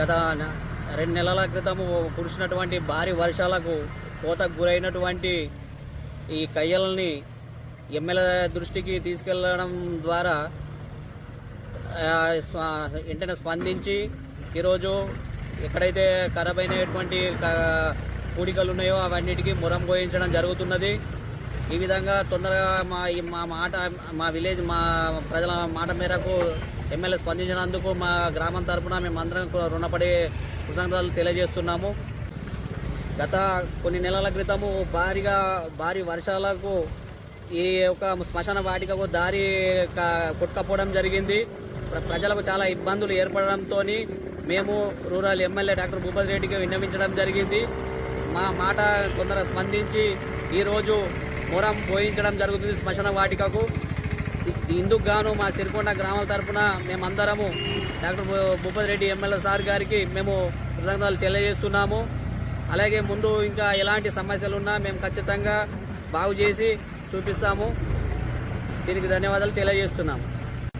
గత రెండు నెలల క్రితము కురిసినటువంటి భారీ వర్షాలకు కోతకు గురైనటువంటి ఈ కయ్యలని ఎమ్మెల్యే దృష్టికి తీసుకెళ్ళడం ద్వారా వెంటనే స్పందించి ఈరోజు ఎక్కడైతే ఖరాబ్ అయినటువంటి కూడికలు ఉన్నాయో అవన్నిటికీ మురం పోయించడం జరుగుతున్నది. ఈ విధంగా తొందరగా మా ఈ మా మాట మా విలేజ్ మా ప్రజల మాట మేరకు ఎమ్మెల్యే స్పందించినందుకు మా గ్రామం తరఫున మేమందరం కు- రుణపడి కృతజ్ఞతలు తెలియజేస్తున్నాము. గత కొన్ని నెలల క్రితము భారీగా భారీ వర్షాలకు ఈ యొక్క శ్మశాన వాటికకు దారి కొట్టుకపోవడం జరిగింది. ప్రజలకు చాలా ఇబ్బందులు ఏర్పడడంతో మేము రూరల్ ఎమ్మెల్యే డాక్టర్ భూపతి రెడ్డికి విన్నవించడం జరిగింది. మా మాట కొందరు స్పందించి ఈరోజు మొరం పోయించడం జరుగుతుంది శ్మశాన వాటికకు. ఇందుకు గాను మా సిరికొండ గ్రామాల తరఫున మేమందరము డాక్టర్ భూ- భూపతి రెడ్డి ఎమ్మెల్యే సార్ గారికి మేము కృతజ్ఞతలు తెలియజేస్తున్నాము. అలాగే ముందు ఇంకా ఎలాంటి సమస్యలు ఉన్నా మేము ఖచ్చితంగా బాగు చేసి చూపిస్తాము. దీనికి ధన్యవాదాలు తెలియజేస్తున్నాము.